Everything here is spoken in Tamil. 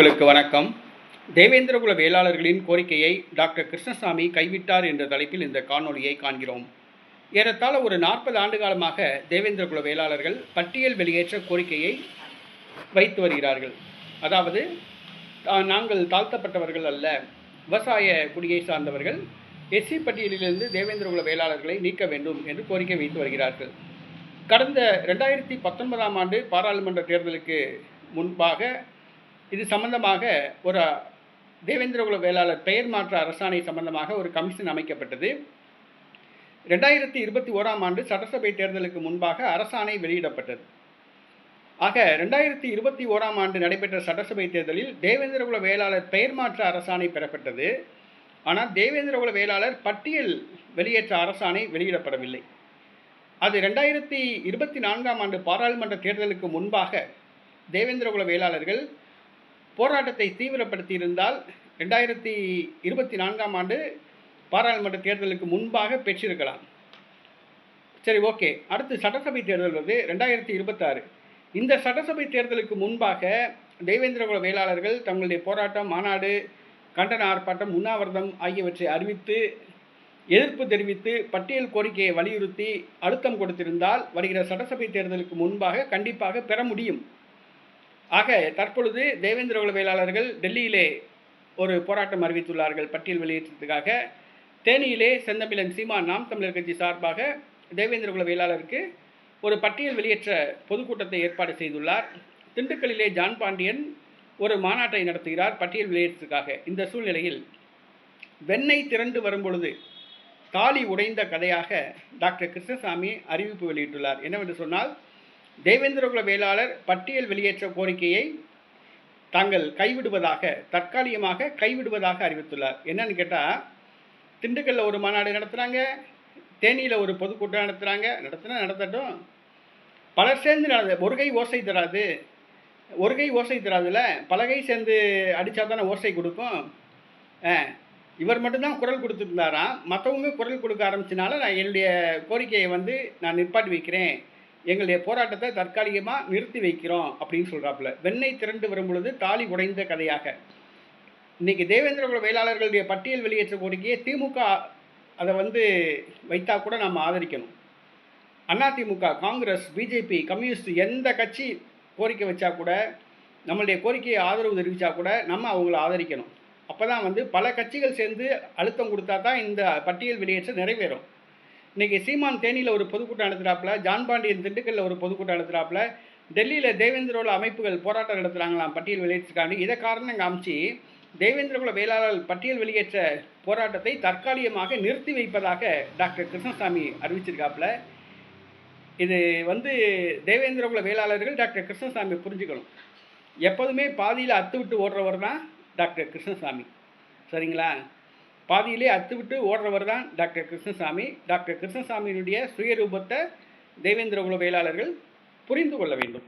உங்களுக்கு வணக்கம். தேவேந்திரகுல வேளாளர்களின் கோரிக்கையை டாக்டர் கிருஷ்ணசாமி கைவிட்டார் என்ற தலைப்பில் இந்த காணொலியை காண்கிறோம். ஏறத்தாழ ஒரு நாற்பது ஆண்டு காலமாக தேவேந்திரகுல வேளாளர்கள் பட்டியல் வெளியேற்ற கோரிக்கையை வைத்து வருகிறார்கள். அதாவது நாங்கள் தாழ்த்தப்பட்டவர்கள் அல்ல விவசாய குடியை சார்ந்தவர்கள் எஸ்சி பட்டியலிலிருந்து தேவேந்திரகுல வேளாளர்களை நீக்க வேண்டும் என்று கோரிக்கை வைத்து வருகிறார்கள். கடந்த ரெண்டாயிரத்தி பத்தொன்பதாம் ஆண்டு பாராளுமன்ற தேர்தலுக்கு முன்பாக இது சம்பந்தமாக ஒரு தேவேந்திரகுல வேளாளர் பெயர் மாற்ற அரசாணை சம்பந்தமாக ஒரு கமிஷன் அமைக்கப்பட்டது. ரெண்டாயிரத்தி இருபத்தி ஓராம் ஆண்டு சட்டசபை தேர்தலுக்கு முன்பாக அரசாணை வெளியிடப்பட்டது. ஆக ரெண்டாயிரத்தி இருபத்தி ஓராம் ஆண்டு நடைபெற்ற சட்டசபை தேர்தலில் தேவேந்திரகுல வேளாளர் பெயர் மாற்ற அரசாணை பெறப்பட்டது. ஆனால் தேவேந்திரகுல வேளாளர் பட்டியல் வெளியேற்ற அரசாணை வெளியிடப்படவில்லை. அது ரெண்டாயிரத்தி இருபத்தி நான்காம் ஆண்டு பாராளுமன்ற தேர்தலுக்கு முன்பாக தேவேந்திரகுல வேளாளர்கள் போராட்டத்தை தீவிரப்படுத்தி இருந்தால் ரெண்டாயிரத்தி இருபத்தி நான்காம் ஆண்டு பாராளுமன்ற தேர்தலுக்கு முன்பாக பெற்றிருக்கலாம். சரி ஓகே. அடுத்து சட்டசபை தேர்தல் வந்து ரெண்டாயிரத்தி இருபத்தாறு. இந்த சட்டசபை தேர்தலுக்கு முன்பாக தெய்வேந்திரகுல வேளாளர்கள் தங்களுடைய போராட்டம் மாநாடு கண்டன ஆர்ப்பாட்டம் உண்ணாவிரதம் ஆகியவற்றை அறிவித்து எதிர்ப்பு தெரிவித்து பட்டியல் கோரிக்கையை வலியுறுத்தி அழுத்தம் கொடுத்திருந்தால் வருகிற சட்டசபை தேர்தலுக்கு முன்பாக கண்டிப்பாக பெற முடியும். ஆக தற்பொழுது தேவேந்திரகுல வேளாளர்கள் டெல்லியிலே ஒரு போராட்டம் அறிவித்துள்ளார்கள் பட்டியல் வெளியேற்றத்துக்காக தேனியிலே செந்தமிழன் சீமா நாம் தமிழர் கட்சி சார்பாக தேவேந்திரகுல வேளாளருக்கு ஒரு பட்டியல் வெளியேற்ற பொதுக்கூட்டத்தை ஏற்பாடு செய்துள்ளார். திண்டுக்கல்லிலே ஜான் பாண்டியன் ஒரு மாநாட்டை நடத்துகிறார் பட்டியல் வெளியேற்றத்துக்காக. இந்த சூழ்நிலையில் வெண்ணெய் திரண்டு வரும்பொழுது தாலி உடைந்த கதையாக டாக்டர் கிருஷ்ணசாமி அறிவிப்பு வெளியிட்டுள்ளார். என்னவென்று சொன்னால் தேவேந்திரகுல வேளாளர் பட்டியல் வெளியேற்ற கோரிக்கையை தாங்கள் கைவிடுவதாக தற்காலிகமாக கைவிடுவதாக அறிவித்துள்ளார். என்னன்னு கேட்டால் திண்டுக்கல்ல ஒரு மாநாடு நடத்துகிறாங்க தேனியில் ஒரு பொதுக்கூட்டம் நடத்துகிறாங்க நடத்தினா நடத்தட்டும். பலர் சேர்ந்து நட ஒரு கை ஓசை தராது. ஒரு கை ஓசை தராதுல பலகை சேர்ந்து அடித்தா தானே ஓசை கொடுக்கும். இவர் மட்டும்தான் குரல் கொடுத்துருந்தாராம். மற்றவங்க குரல் கொடுக்க ஆரம்பிச்சனால நான் என்னுடைய கோரிக்கையை வந்து நான் நிற்பாட்டி வைக்கிறேன். எங்களுடைய போராட்டத்தை தற்காலிகமாக நிறுத்தி வைக்கிறோம் அப்படின்னு சொல்கிறாப்புல வெண்ணெய் திரண்டு வரும் பொழுது தாலி உடைந்த கதையாக. இன்றைக்கி தேவேந்திரகுல வேளாளர்களுடைய பட்டியல் வெளியேற்ற கோரிக்கையை திமுக அதை வந்து வைத்தா கூட நம்ம ஆதரிக்கணும். AIADMK Congress B J P communist எந்த கட்சி கோரிக்கை வச்சா கூட நம்மளுடைய கோரிக்கையை ஆதரவு தெரிவித்தா கூட நம்ம அவங்கள ஆதரிக்கணும். அப்போ தான் வந்து பல கட்சிகள் சேர்ந்து அழுத்தம் கொடுத்தா தான் இந்த பட்டியல் வெளியேற்றம் நிறைவேறும். இன்னைக்கு சீமான் தேனியில் ஒரு பொதுக்கூட்டம் நடத்துகிறாப்புல ஜான் பாண்டியன் திண்டுக்கல்ல ஒரு பொதுக்கூட்டம் நடத்துகிறாப்புல டெல்லியில் தேவேந்திரோல அமைப்புகள் போராட்டம் நடத்துகிறாங்களாம் பட்டியல் வெளியேற்றுக்காண்டி இதை காரணம் காமிச்சு தேவேந்திரகுல வேளாளர் பட்டியல் வெளியேற்ற போராட்டத்தை தற்காலிகமாக நிறுத்தி வைப்பதாக டாக்டர் கிருஷ்ணசாமி அறிவிச்சிருக்காப்புல. இது வந்து தேவேந்திரகுல வேளாளர்கள் டாக்டர் கிருஷ்ணசாமி புரிஞ்சுக்கணும். எப்போதுமே பாதியில் அத்து விட்டு ஓடுறவர் தான் டாக்டர் கிருஷ்ணசாமி. சரிங்களா? பாதியிலே அத்துவிட்டு ஓடுறவர் தான் டாக்டர் கிருஷ்ணசாமி. டாக்டர் கிருஷ்ணசாமியினுடைய சுயரூபத்தை தேவேந்திர குல வேளாளர்கள் புரிந்து கொள்ள வேண்டும்.